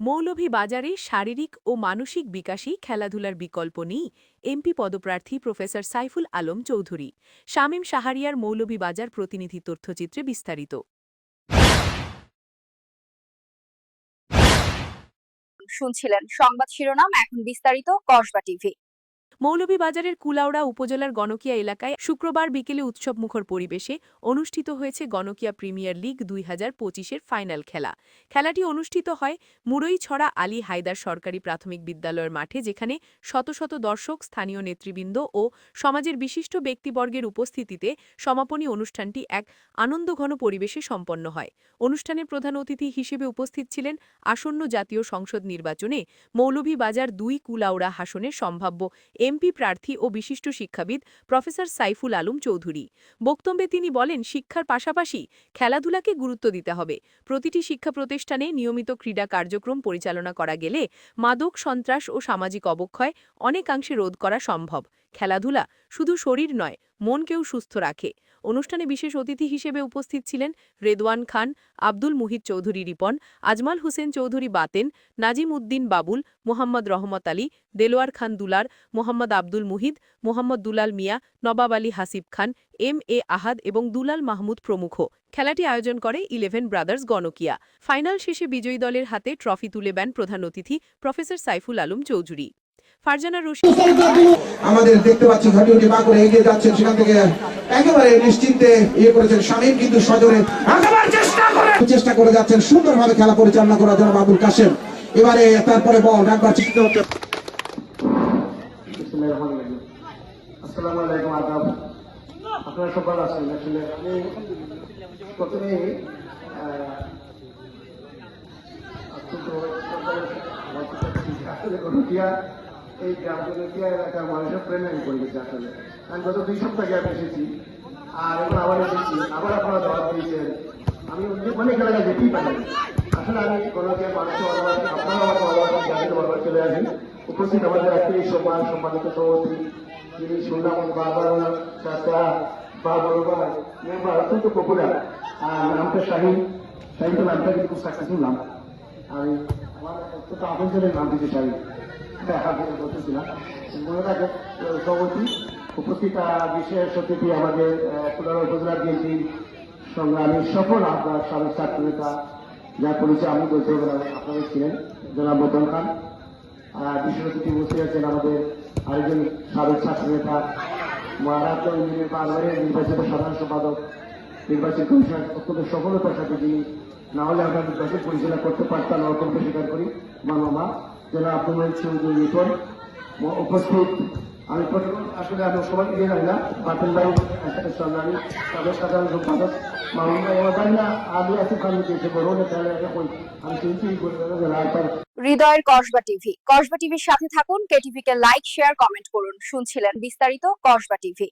মৌলভীবাজারে শারীরিক ও মানসিক বিকাশই খেলাধুলার বিকল্প নেই, এমপি পদপ্রার্থী প্রফেসর সাইফুল আলম চৌধুরী। শামীম শাহারিয়ার মৌলভীবাজার প্রতিনিধি তথ্যচিত্রে বিস্তারিত। শুনছিলেন সংবাদ শিরোনাম, এখন বিস্তারিত কসবা টিভি। মৌলভীবাজারের কুলাউড়া উপজেলার গণকিয়া এলাকায় শুক্রবার বিকেলে উৎসবমুখর পরিবেশে অনুষ্ঠিত হয়েছে গণকিয়া প্রিমিয়ার লিগ দুই হাজার পঁচিশের ফাইনাল খেলা। খেলাটি অনুষ্ঠিত হয় মুরইছড়া আলী হায়দার সরকারি প্রাথমিক বিদ্যালয়ের মাঠে, যেখানে শত শত দর্শক, স্থানীয় নেতৃবৃন্দ ও সমাজের বিশিষ্ট ব্যক্তিবর্গের উপস্থিতিতে সমাপনী অনুষ্ঠানটি এক আনন্দঘন পরিবেশে সম্পন্ন হয়। অনুষ্ঠানের প্রধান অতিথি হিসেবে উপস্থিত ছিলেন আসন্ন জাতীয় সংসদ নির্বাচনে মৌলভীবাজার দুই কুলাউড়া হাসনের সম্ভাব্য এমপি প্রার্থী ও বিশিষ্ট শিক্ষাবিদ প্রফেসর সাইফুল আলম চৌধুরী। বক্তব্যে তিনি বলেন, শিক্ষার পাশাপাশি খেলাধুলাকে গুরুত্ব দিতে হবে। প্রতিটি শিক্ষা প্রতিষ্ঠানে নিয়মিত ক্রীড়া কার্যক্রম পরিচালনা করা গেলে মাদক, সন্ত্রাস ও সামাজিক অবক্ষয় অনেকাংশে রোধ করা সম্ভব। খেলাধুলা শুধু শরীর নয়, মনকেও সুস্থ রাখে। অনুষ্ঠানে বিশেষ অতিথি হিসেবে উপস্থিত ছিলেন রেদওয়ান খান, আব্দুল মুহিত চৌধুরী রিপন, আজমাল হোসেন চৌধুরী বাতেন, নাজিম উদ্দিন বাবুল, মোহাম্মদ রহমত আলী, দেলোয়ার খান দুলার মোহাম্মদ আব্দুল মুহিদ মোহাম্মদ দুলাল মিয়া, নবাব আলী হাসিব খান, এম এ আহাদ এবং দুলাল মাহমুদ প্রমুখ। খেলাটি আয়োজন করে ইলেভেন ব্রাদার্স গণকিয়া। ফাইনাল শেষে বিজয়ী দলের হাতে ট্রফি তুলে দেন প্রধান অতিথি প্রফেসর সাইফুল আলম চৌধুরী। ফারজানা রশিদ। আমাদের দেখতে পাচ্ছি ঘাটিউটি পা করে এগিয়ে যাচ্ছেন। সেখান থেকে একেবারে নিশ্চিন্তে ইয়ে করেছেন শামীম কিন্তু সজরে চেষ্টা করে। চেষ্টা করে যাচ্ছেন সুন্দরভাবে খেলা পরিচালনা করার জন্য বাবুল কাশেম। এবারে তারপরে বল একবার চিন্তা হচ্ছে আসসালামু আলাইকুম আদাব। আপনারা আছেন? আসলে আমি অত্যন্ত গণকিয়া এই গ্রাম গণকিয়া এলাকার মানুষের প্রেমে আমি পড়ে গেছি আসলে। আমি গত দুই সপ্তাহ গ্যাপ এসেছি, আর এখন আবার এসেছি, আবার আপনারা দাওয়াত দিয়েছেন। আমি অনেক- এলাকায় যেতেই পারি আসলে আমি কোনো গণকিয়ার মানুষ ভালোবাসি, আপনারা আমার ভালোবাসেন জাতিকে বারবার চলে আসেন উপস্থিত আমাদের আত্মীয়, সম্মান, সম্মানিত সভাপতি, যিনি শুনলাম ওনার চাচা বা বড় ভাই মেম্বার অত্যন্ত পপুলার আর নামটা শাহিন। শাহিন তো নামটা কিন্তু সাকসেসফুল নাম। আমি আমার অত্যন্ত আবেদনের নাম দিতে চাই বলতেছিলাম মনে রাখেন বিশেষ অতিথি আমাদের পুনর উপজেলা বিএনপি সংগ্রামী সফল আপনার ছাত্র নেতা যার পরিচয় আমি বলতে না, ছিলেন জনাব খান আর বিশেষ অতিথি আছেন আমাদের আরেকজন সাবেক ছাত্র নেতা মহারাষ্ট্র পারবারের নির্বাচিত সাধারণ সম্পাদক নির্বাচন কমিশন অত্যন্ত সফলতার সাথে যিনি না হলে আমরা নির্বাচন পরিচালনা করতে পারতাম অত্যন্ত স্বীকার করি মানবা যারা আব্দুল চৌধুরী রিপন উপস্থিত, আমি প্রথম আসলে সবাই না। বাতিল ভাই সম্পাদক হৃদয়ের কসবা টিভি। কসবা টিভির সাথে থাকুন কেটিভিকে লাইক শেয়ার কমেন্ট করুন। শুনছিলেন বিস্তারিত কসবা টিভি।